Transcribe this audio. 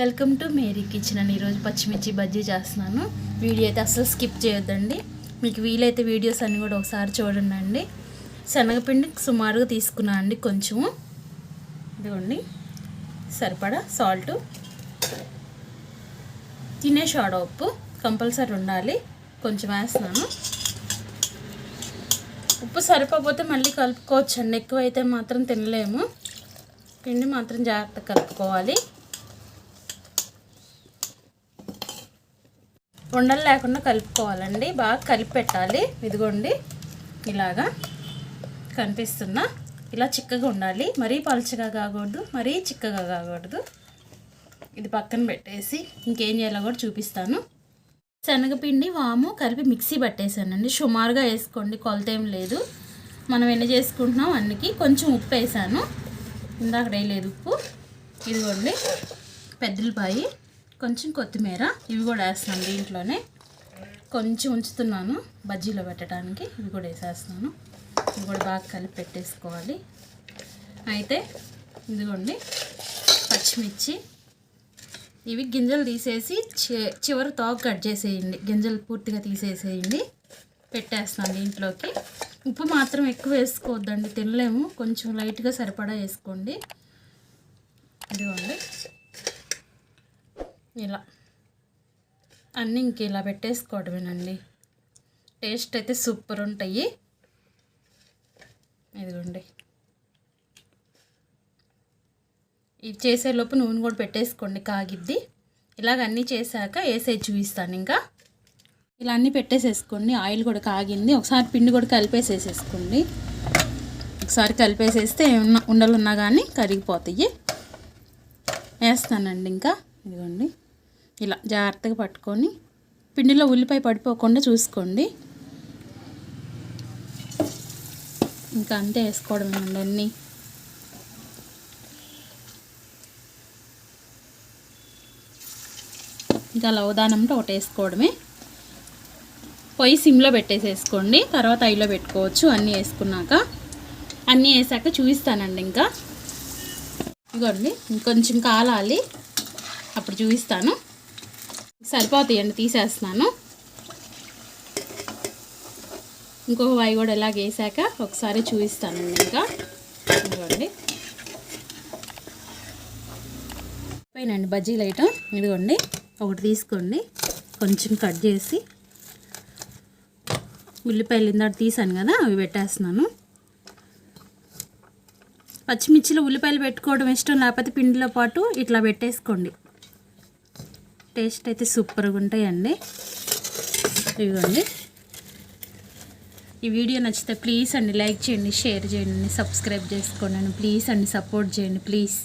Welcome to Mary kitchen అని ఈరోజు పచ్చిమిర్చి బజ్జీ చేస్తున్నాను. వీడియో అయితే అసలు స్కిప్ చేయొద్దండి. మీకు వీలైతే వీడియోస్ అన్నీ కూడా ఒకసారి చూడండి అండి. శనగపిండి సుమారుగా తీసుకున్నా అండి కొంచెము. ఇదిగోండి. సరిపడా సాల్ట్. తినే సోడా ఉప్పు కంపల్సరీ ఉండాలి. కొంచెం వేస్తున్నాను. ఉప్పు సరిపోతే మళ్ళీ కలుపుకోవచ్చండి. ఎక్కువ అయితే మాత్రం తినలేము. పిండి మాత్రం జాగ్రత్తగా కలుపుకోవాలి. ఉండలు లేకుండా కలుపుకోవాలండి. బాగా కలిపి పెట్టాలి ఇదిగోండి. ఇలాగా కనిపిస్తున్నా ఇలా చిక్కగా ఉండాలి. మరీ పలుచగా కాకూడదు మరీ చిక్కగా కాకూడదు. ఇది పక్కన పెట్టేసి ఇంకేం చేయాలో కూడా చూపిస్తాను. శనగపిండి వాము కలిపి మిక్సీ పట్టేశానండి. సుమారుగా వేసుకోండి. కొలత ఏం లేదు. మనం ఎన్ని చేసుకుంటున్నాం అన్నికి కొంచెం ఉప్పు వేసాను. ఇందాక వేయలేదు ఉప్పు. ఇదిగోండి. పెద్దలపాయి. కొంచెం కొత్తిమీర ఇవి కూడా వేస్తున్నాను దీంట్లోనే. కొంచెం ఉంచుతున్నాను బజ్జీలో పెట్టడానికి ఇవి కూడా వేసేస్తున్నాను. ఇవి కూడా బాగా కలిపి పెట్టేసుకోవాలి. అయితే ఇదిగోండి పచ్చిమిర్చి. ఇవి గింజలు తీసేసి చి- చివరి తోక కట్ చేసేయండి. గింజలు పూర్తిగా తీసేసేయండి. పెట్టేస్తాను దీంట్లోకి. ఉప్పు మాత్రం ఎక్కువ వేసుకోవద్దండి తినలేము. కొంచెం లైట్గా సరిపడా వేసుకోండి. ఇదిగోండి. ఇలా. అన్నీ ఇంక ఇలా పెట్టేసుకోవడమేనండి. టేస్ట్ అయితే సూపర్ ఉంటాయి. ఇదిగోండి. ఇది చేసేలోపు నూనె కూడా పెట్టేసుకోండి కాగిద్ది. ఇలాగ అన్నీ చేశాక వేసే చూపిస్తాను ఇంకా. ఇలా అన్నీ పెట్టేసేసుకోండి. ఆయిల్ కూడా కాగింది. ఒకసారి పిండి కూడా కలిపేసేసేసుకోండి. ఒకసారి కలిపేసేస్తే ఏమన్నా ఉండలు ఉన్నా కానీ కరిగిపోతాయి. వేస్తానండి ఇంకా. ఇదిగోండి. ఇలా జాగ్రత్తగా పట్టుకొని పిండిలో ఉల్లిపాయ పడిపోకుండా చూసుకోండి. ఇంకా అంతే వేసుకోవడమేనండి అన్నీ. ఇంకా లవదానంతో ఒకటి వేసుకోవడమే. పొయ్యి సిమ్లో పెట్టేసేసుకోండి. తర్వాత ఐలో పెట్టుకోవచ్చు. అన్నీ వేసుకున్నాక. అన్నీ వేసాక చూపిస్తానండి ఇంకా. ఇదిగోండి. ఇంకొంచెం కాలాలి. అప్పుడు చూపిస్తాను. సరిపోతాయండి తీసేస్తున్నాను. ఇంకొక వాయి కూడా ఇలాగ వేసాక ఒకసారి చూపిస్తానండి ఇంకా. ఇదిగోండి. పైనండి బజ్జీలు ఐటమ్ ఇదిగోండి ఒకటి తీసుకోండి. కొంచెం కట్ చేసి ఉల్లిపాయలు ఇందాక తీసాను కదా అవి పెట్టేస్తున్నాను. పచ్చిమిర్చిలో ఉల్లిపాయలు పెట్టుకోవడం ఇష్టం లేకపోతే పిండిలో పాటు ఇట్లా పెట్టేసుకోండి. టేస్ట్ అయితే సూపర్గా ఉంటాయండి. ఇవ్వండి ఈ వీడియో నచ్చితే ప్లీజ్ అండి లైక్ చేయండి షేర్ చేయండి సబ్స్క్రైబ్ చేసుకోండి ప్లీజ్ అండి సపోర్ట్ చేయండి ప్లీజ్.